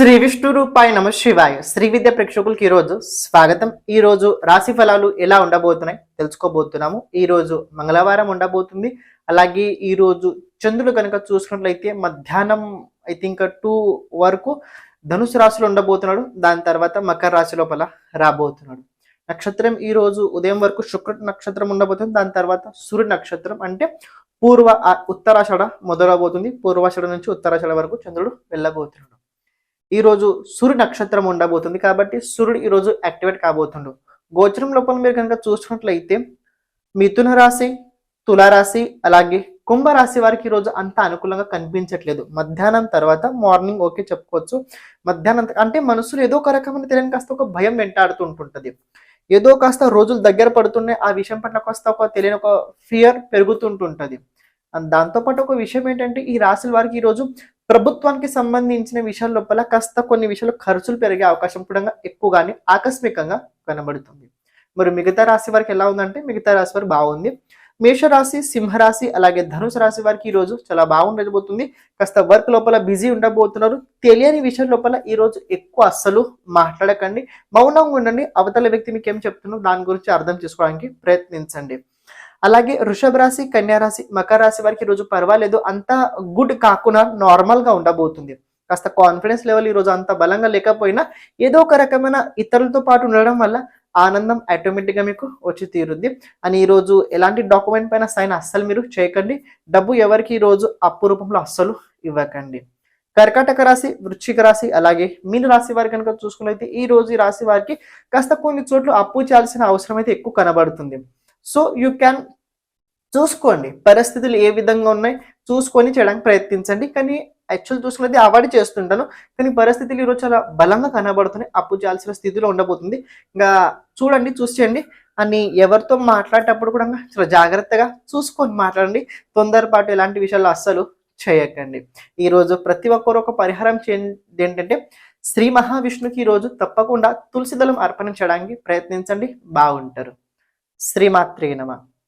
శ్రీ విష్ణు రూపాయ నమ శివాయ. శ్రీ విద్య ప్రేక్షకులకి ఈరోజు స్వాగతం. ఈరోజు రాశి ఫలాలు ఎలా ఉండబోతున్నాయి తెలుసుకోబోతున్నాము. ఈ రోజు మంగళవారం ఉండబోతుంది. అలాగే ఈ రోజు చంద్రుడు కనుక చూసుకున్నట్లయితే మధ్యాహ్నం ఐ థింక్ టూ వరకు ధనుసు రాశిలో ఉండబోతున్నాడు. దాని తర్వాత మకర రాశి లోపల రాబోతున్నాడు. నక్షత్రం ఈ రోజు ఉదయం వరకు శుక్ర నక్షత్రం ఉండబోతుంది. దాని తర్వాత సూర్య నక్షత్రం అంటే పూర్వ ఆ, ఉత్తరాషాఢ మొదలవబోతుంది. పూర్వాషాఢ నుంచి ఉత్తరాషాఢ వరకు చంద్రుడు వెళ్ళబోతున్నాడు. ఈ రోజు సూర్య నక్షత్రం ఉండబోతుంది కాబట్టి సూర్యుడు ఈరోజు యాక్టివేట్ కాబోతుండు. గోచరం లోపల మీరు కనుక చూసుకున్నట్లయితే మిథున రాశి తులారాశి అలాగే కుంభరాశి వారికి ఈ రోజు అంత అనుకూలంగా కనిపించట్లేదు. మధ్యాహ్నం తర్వాత మార్నింగ్ ఓకే చెప్పుకోవచ్చు. మధ్యాహ్నం అంటే మనసులో ఏదో ఒక రకమైన తెలియని కాస్త ఒక భయం వెంటాడుతూ ఏదో కాస్త రోజులు దగ్గర పడుతున్నాయి. ఆ విషయం పట్ల కాస్త ఒక తెలియని ఒక ఫియర్ పెరుగుతుంటుంటుంది దాంతోపాటు ఒక విషయం ఏంటంటే ఈ రాశుల వారికి ఈ రోజు ప్రభుత్వానికి సంబంధించిన విషయాల లోపల కాస్త కొన్ని విషయాలు ఖర్చులు పెరిగే అవకాశం కూడా ఎక్కువగానే ఆకస్మికంగా కనబడుతుంది. మరి మిగతా రాశి వారికి ఎలా ఉందంటే మిగతా రాశి వారు బాగుంది. మేషరాశి సింహరాశి అలాగే ధనుసు రాశి వారికి ఈ రోజు చాలా బాగుండబోతుంది. కాస్త వర్క్ లోపల బిజీ ఉండబోతున్నారు. తెలియని విషయం లోపల ఈ రోజు ఎక్కువ అస్సలు మాట్లాడకండి. మౌనంగా ఉండండి. అవతల వ్యక్తి మీకు ఏం చెప్తున్నారో దాని గురించి అర్థం చేసుకోవడానికి ప్రయత్నించండి. అలాగే వృషభ రాశి కన్యారాశి మకర రాశి వారికి ఈ రోజు పర్వాలేదు. అంత గుడ్ కాకుండా నార్మల్గా ఉండబోతుంది. కాస్త కాన్ఫిడెన్స్ లెవెల్ ఈ రోజు అంత బలంగా లేకపోయినా ఏదో ఒక రకమైన ఇతరులతో పాటు ఉండడం వల్ల ఆనందం ఆటోమేటిక్గా మీకు వచ్చి తీరుద్ది. అని ఈరోజు ఎలాంటి డాక్యుమెంట్ పైన సైన్ అస్సలు మీరు చేయకండి. డబ్బు ఎవరికి ఈ రోజు అప్పు రూపంలో అస్సలు ఇవ్వకండి. కర్కాటక రాశి వృశ్చిక రాశి అలాగే మీన రాశి వారి కనుక చూసుకున్నైతే ఈ రోజు ఈ రాశి వారికి కాస్త కొన్ని చోట్ల అప్పు చేయాల్సిన అవసరం అయితే ఎక్కువ కనబడుతుంది. సో యూ క్యాన్ చూసుకోండి. పరిస్థితులు ఏ విధంగా ఉన్నాయి చూసుకొని చేయడానికి ప్రయత్నించండి. కానీ యాక్చువల్ చూసుకున్నది అవాయిడ్ చేస్తుంటాను. కానీ పరిస్థితులు ఈరోజు చాలా బలంగా కనబడుతున్నాయి. అప్పు చేయాల్సిన స్థితిలో ఉండబోతుంది. ఇంకా చూడండి చూసి చేయండి. అని ఎవరితో మాట్లాడేటప్పుడు కూడా చాలా జాగ్రత్తగా చూసుకొని మాట్లాడండి. తొందరపాటు ఎలాంటి విషయాలు అస్సలు చేయకండి. ఈరోజు ప్రతి ఒక్కరు ఒక పరిహారం చేయండి. ఏంటంటే శ్రీ మహావిష్ణుకి ఈరోజు తప్పకుండా తులసి దళం అర్పణ చేయడానికి ప్రయత్నించండి. బాగుంటారు. శ్రీమాత్రి నమ.